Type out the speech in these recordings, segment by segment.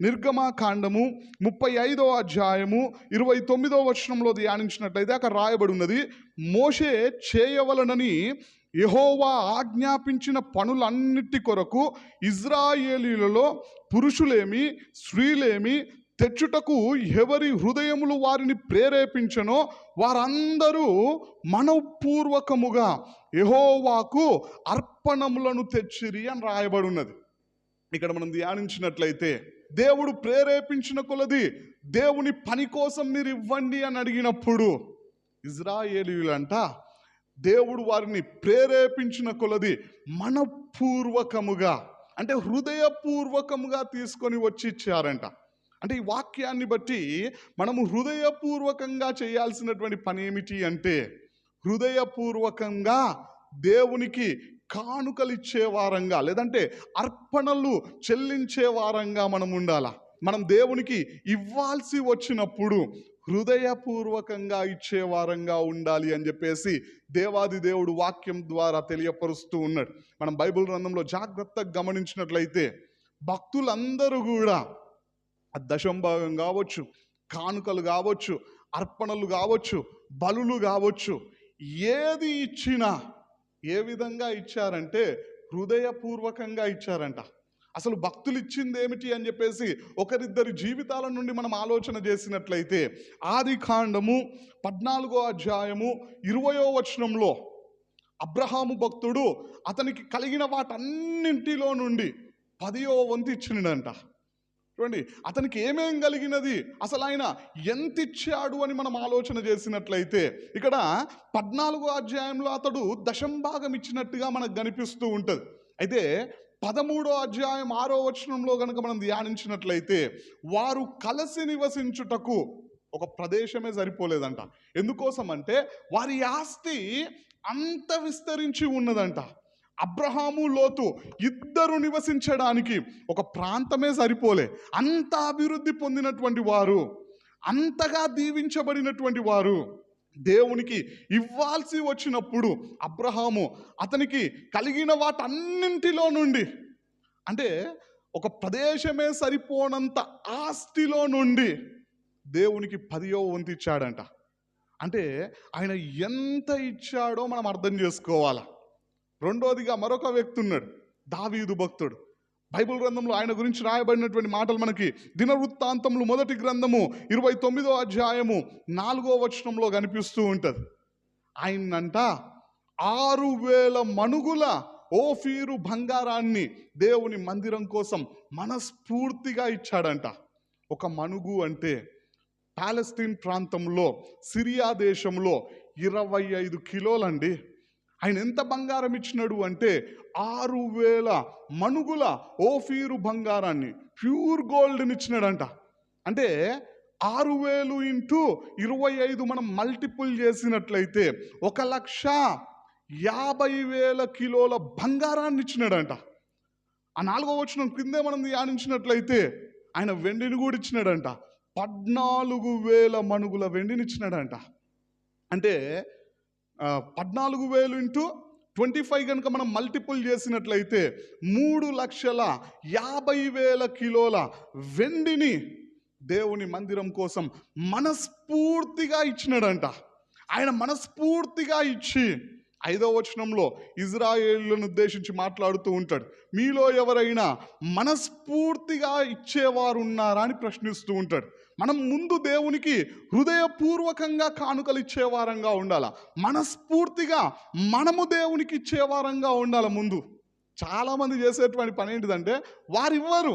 నిర్గమాకాండము ముప్పై ఐదో అధ్యాయము ఇరవై తొమ్మిదో వచనంలో ధ్యానించినట్లయితే అక్కడ రాయబడి ఉన్నది మోషే చేయవలనని యహోవా ఆజ్ఞాపించిన పనులన్నిటి కొరకు ఇజ్రాయేలీలలో పురుషులేమి స్త్రీలేమి తెచ్చుటకు ఎవరి హృదయములు వారిని ప్రేరేపించనో వారందరూ మనపూర్వకముగా యహోవాకు అర్పణములను తెచ్చిరి అని రాయబడి ఉన్నది ఇక్కడ మనం ధ్యానించినట్లయితే దేవుడు ప్రేరేపించిన కొలది దేవుని పని కోసం మీరు ఇవ్వండి అని అడిగినప్పుడు ఇజ్రాయేలీలంట దేవుడు వారిని ప్రేరేపించిన కొలది మనపూర్వకముగా అంటే హృదయపూర్వకముగా తీసుకొని వచ్చి ఇచ్చారంట. అంటే ఈ వాక్యాన్ని బట్టి మనము హృదయపూర్వకంగా చేయాల్సినటువంటి పని ఏమిటి అంటే హృదయపూర్వకంగా దేవునికి కానుకలు ఇచ్చే వారంగా లేదంటే అర్పణలు చెల్లించే వారంగా మనం ఉండాలా. మనం దేవునికి ఇవ్వాల్సి వచ్చినప్పుడు హృదయపూర్వకంగా ఇచ్చే వారంగా ఉండాలి అని చెప్పేసి దేవాది దేవుడు వాక్యం ద్వారా తెలియపరుస్తూ ఉన్నాడు. మనం బైబిల్ గ్రంథంలో జాగ్రత్తగా గమనించినట్లయితే భక్తులందరూ కూడా దశంభాగం కావచ్చు కానుకలు కావచ్చు అర్పణలు కావచ్చు బలులు కావచ్చు ఏది ఇచ్చినా ఏ విధంగా ఇచ్చారంటే హృదయపూర్వకంగా ఇచ్చారంట. అసలు భక్తులు ఇచ్చింది ఏమిటి అని చెప్పేసి ఒకరిద్దరి జీవితాల నుండి మనం ఆలోచన చేసినట్లయితే ఆది కాండము పద్నాలుగో అధ్యాయము ఇరవయో వచనంలో అబ్రహాము భక్తుడు అతనికి కలిగిన వాటన్నింటిలో నుండి పదియో వంతు ఇచ్చినడంట. చూడండి అతనికి ఏమేం కలిగినది? అసలు ఆయన ఎంత ఇచ్చాడు అని మనం ఆలోచన చేసినట్లయితే ఇక్కడ పద్నాలుగో అధ్యాయంలో అతడు దశంభాగం ఇచ్చినట్టుగా మనకు కనిపిస్తూ ఉంటుంది. అయితే పదమూడో అధ్యాయం ఆరో వచనంలో కనుక మనం ధ్యానించినట్లయితే వారు కలిసి నివసించుటకు ఒక ప్రదేశమే సరిపోలేదంట. ఎందుకోసం అంటే వారి ఆస్తి అంత విస్తరించి ఉన్నదంట. అబ్రహాము లోతు ఇద్దరు నివసించడానికి ఒక ప్రాంతమే సరిపోలే. అంత అభివృద్ధి పొందినటువంటి వారు అంతగా దీవించబడినటువంటి వారు దేవునికి ఇవ్వాల్సి వచ్చినప్పుడు అబ్రహాము అతనికి కలిగిన వాటన్నింటిలో నుండి అంటే ఒక ప్రదేశమే సరిపోనంత ఆస్తిలో నుండి దేవునికి పదియో వంతు ఇచ్చాడంట. అంటే ఆయన ఎంత ఇచ్చాడో మనం అర్థం చేసుకోవాలా? రెండోదిగా మరొక వ్యక్తి ఉన్నాడు దావీదు భక్తుడు. బైబిల్ గ్రంథంలో ఆయన గురించి రాయబడినటువంటి మాటలు మనకి దినవృత్తాంతములు మొదటి గ్రంథము ఇరవై తొమ్మిదో అధ్యాయము నాలుగో వచనంలో కనిపిస్తూ ఉంటుంది. ఆయనంట ఆరు వేల మణుగుల ఓఫీరు బంగారాన్ని దేవుని మందిరం కోసం మనస్ఫూర్తిగా ఇచ్చాడంట. ఒక మణుగు అంటే పాలస్తీన్ ప్రాంతంలో సిరియా దేశంలో ఇరవై ఐదు కిలోలండి. ఆయన ఎంత బంగారం ఇచ్చినాడు అంటే ఆరు వేల మణుగుల ఓఫీరు బంగారాన్ని ప్యూర్ గోల్డ్ని ఇచ్చినాడంట. అంటే ఆరు వేలు ఇంటూ ఇరవై ఐదు మనం మల్టిపుల్ చేసినట్లయితే ఒక లక్ష యాభై వేల కిలోల బంగారాన్ని ఇచ్చినాడంట. ఆ నాలుగో వచ్చిన క్రిందే మనం ధ్యానించినట్లయితే ఆయన వెండిని కూడా ఇచ్చినాడంట. పద్నాలుగు వేల మణుగుల వెండిని ఇచ్చినాడంట. అంటే పద్నాలుగు వేలు ఇంటూ ట్వంటీ ఫైవ్ కనుక మనం మల్టిపుల్ చేసినట్లయితే మూడు లక్షల యాభై వేల కిలోల వెండిని దేవుని మందిరం కోసం మనస్ఫూర్తిగా ఇచ్చినాడంట. ఆయన మనస్ఫూర్తిగా ఇచ్చి ఐదో వచనంలో ఇజ్రాయేళ్ళను ఉద్దేశించి మాట్లాడుతూ ఉంటాడు. మీలో ఎవరైనా మనస్ఫూర్తిగా ఇచ్చేవారు ఉన్నారా అని ప్రశ్నిస్తూ ఉంటాడు. మనం ముందు దేవునికి హృదయపూర్వకంగా కానుకలు ఇచ్చేవారంగా ఉండాల? మనస్ఫూర్తిగా మనము దేవునికి ఇచ్చేవారంగా ఉండాల ముందు? చాలామంది చేసేటువంటి పని ఏంటిదంటే వారు ఇవ్వరు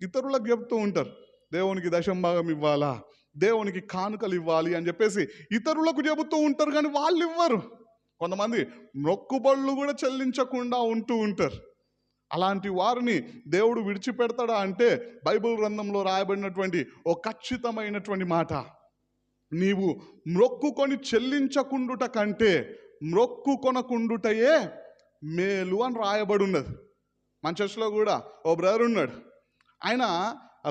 ఇతరులకు చెప్తూ ఉంటారు దేవునికి దశంభాగం ఇవ్వాలా? దేవునికి కానుకలు ఇవ్వాలి అని చెప్పేసి ఇతరులకు చెబుతూ ఉంటారు కానీ వాళ్ళు ఇవ్వరు కొంతమంది మొక్కుబళ్ళు కూడా చెల్లించకుండా ఉంటూ ఉంటారు. అలాంటి వారిని దేవుడు విడిచిపెడతాడా అంటే బైబిల్ గ్రంథంలో రాయబడినటువంటి ఓ ఖచ్చితమైనటువంటి మాట. నీవు మ్రొక్కుకొని చెల్లించకుండుట కంటే మ్రొక్కు కొనకుండుటయే మేలు అని రాయబడి ఉన్నది మన చర్చిలో కూడా ఓ బ్రదర్ ఉన్నాడు. ఆయన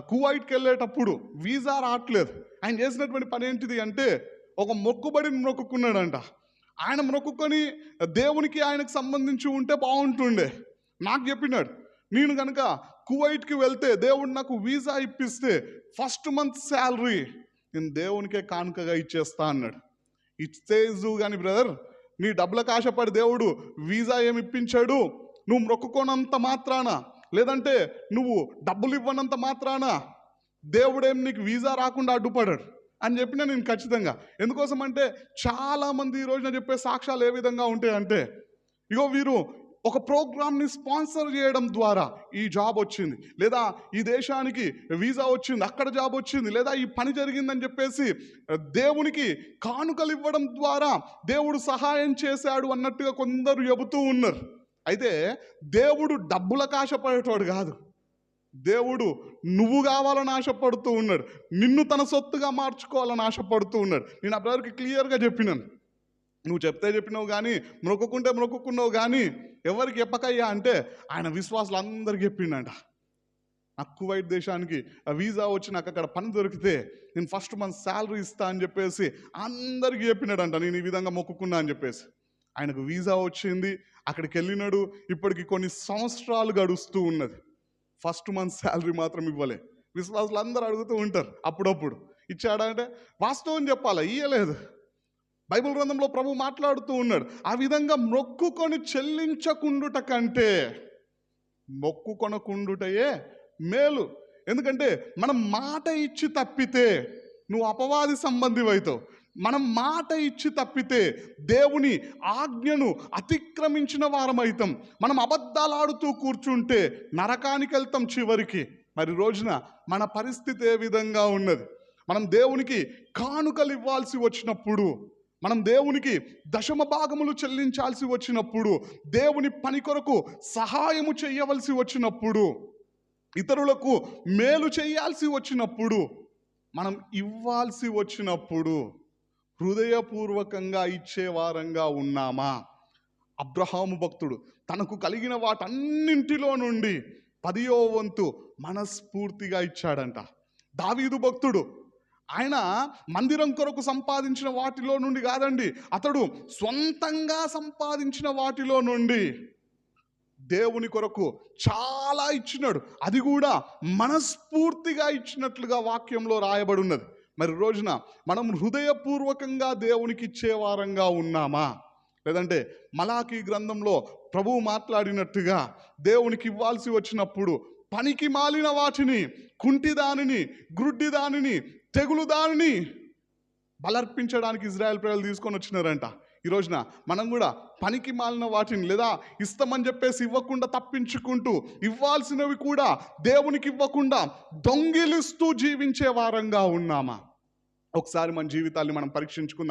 కువైట్కి వెళ్ళేటప్పుడు వీసా రావట్లేదు. ఆయన చేసినటువంటి పని ఏంటిది అంటే ఒక మొక్కుబడిని మొక్కుకున్నాడంట ఆయన మొక్కుకొని దేవునికి ఆయనకు సంబంధించి ఉంటే బాగుంటుండే. నాకు చెప్పినాడు. నేను కనుక కువైట్కి వెళ్తే దేవుడు నాకు వీసా ఇప్పిస్తే ఫస్ట్ మంత్ శాలరీ నేను దేవునికే కానుకగా ఇచ్చేస్తా అన్నాడు. ఇచ్చేజు కానీ బ్రదర్ నీ డబ్బులకు ఆశపడి దేవుడు వీసా ఏమి ఇప్పించాడు? నువ్వు మొక్కుకోనంత మాత్రాన? లేదంటే నువ్వు డబ్బులు ఇవ్వనంత మాత్రాన? దేవుడేం నీకు వీసా రాకుండా అడ్డుపడాడు అని చెప్పిన నేను ఖచ్చితంగా. ఎందుకోసం అంటే చాలామంది ఈ రోజున చెప్పే సాక్ష్యాలు ఏ విధంగా ఉంటాయంటే ఇగో వీరు ఒక ప్రోగ్రామ్ని స్పాన్సర్ చేయడం ద్వారా ఈ జాబ్ వచ్చింది. లేదా ఈ దేశానికి వీసా వచ్చింది అక్కడ జాబ్ వచ్చింది లేదా ఈ పని జరిగిందని చెప్పేసి దేవునికి కానుకలు ఇవ్వడం ద్వారా దేవుడు సహాయం చేశాడు అన్నట్టుగా కొందరు చెబుతూ ఉన్నారు. అయితే దేవుడు డబ్బులకు ఆశపడేటోడు కాదు. దేవుడు నువ్వు కావాలని ఆశపడుతూ ఉన్నాడు. నిన్ను తన సొత్తుగా మార్చుకోవాలని ఆశపడుతూ ఉన్నాడు. నేను ఆ బ్రదర్కి క్లియర్గా చెప్పినాను. నువ్వు చెప్తే చెప్పినావు కానీ మొక్కుకుంటే మొక్కుకున్నావు కానీ ఎవరికి చెప్పకయ్యా అంటే ఆయన విశ్వాసులు అందరికి చెప్పిండంట. నాకు కువైట్ దేశానికి ఆ వీసా వచ్చి నాకు అక్కడ పని దొరికితే నేను ఫస్ట్ మంత్ శాలరీ ఇస్తా అని చెప్పేసి అందరికీ చెప్పినాడంట నేను ఈ విధంగా మొక్కుకున్నా అని చెప్పేసి. ఆయనకు వీసా వచ్చింది అక్కడికి వెళ్ళినాడు ఇప్పటికి కొన్ని సంవత్సరాలు గడుస్తూ ఉన్నది. ఫస్ట్ మంత్ శాలరీ మాత్రం ఇవ్వలే. విశ్వాసులు అందరూ అడుగుతూ ఉంటారు అప్పుడప్పుడు. ఇచ్చాడంటే వాస్తవం చెప్పాలా? ఇయ్యలేదు. బైబిల్ గ్రంథంలో ప్రభు మాట్లాడుతూ ఉన్నాడు ఆ విధంగా మొక్కుకొని చెల్లించకుండుట కంటే మొక్కుకొనకుండుటయే మేలు. ఎందుకంటే మనం మాట ఇచ్చి తప్పితే నువ్వు అపవాది సంబంధివైతావు. మనం మాట ఇచ్చి తప్పితే దేవుని ఆజ్ఞను అతిక్రమించిన వారమైతాం. మనం అబద్ధాలు ఆడుతూ కూర్చుంటే నరకానికి వెళ్తాం చివరికి. మరి రోజున మన పరిస్థితి ఏ విధంగా ఉన్నది? మనం దేవునికి కానుకలు ఇవ్వాల్సి వచ్చినప్పుడు మనం దేవునికి దశమ భాగములు చెల్లించాల్సి వచ్చినప్పుడు దేవుని పని కొరకు సహాయము చేయవలసి వచ్చినప్పుడు ఇతరులకు మేలు చేయాల్సి వచ్చినప్పుడు మనం ఇవ్వాల్సి వచ్చినప్పుడు హృదయపూర్వకంగా ఇచ్చేవారంగా ఉన్నామా? అబ్రహాము భక్తుడు తనకు కలిగిన వాటన్నింటిలో నుండి పదియో వంతు మనస్ఫూర్తిగా ఇచ్చాడంట. దావీదు భక్తుడు ఆయన మందిరం కొరకు సంపాదించిన వాటిలో నుండి కాదండి. అతడు సొంతంగా సంపాదించిన వాటిలో నుండి దేవుని కొరకు చాలా ఇచ్చినాడు. అది కూడా మనస్ఫూర్తిగా ఇచ్చినట్లుగా వాక్యంలో రాయబడి ఉన్నది మరి రోజున మనం హృదయపూర్వకంగా దేవునికి ఇచ్చేవారంగా ఉన్నామా? లేదంటే మలాకి గ్రంథంలో ప్రభువు మాట్లాడినట్టుగా దేవునికి ఇవ్వాల్సి వచ్చినప్పుడు పనికి మాలిన వాటిని కుంటి దానిని గ్రుడ్డి దానిని తెగులు దానిని బలర్పించడానికి ఇజ్రాయెల్ ప్రజలు తీసుకొని వచ్చినారంట. ఈ రోజున మనం కూడా పనికి మాలిన వాటిని లేదా ఇస్తామని చెప్పేసి ఇవ్వకుండా తప్పించుకుంటూ ఇవ్వాల్సినవి కూడా దేవునికి ఇవ్వకుండా దొంగిలిస్తూ జీవించే వారంగా ఉన్నామా? ఒకసారి మన జీవితాన్ని మనం పరీక్షించుకుందాం.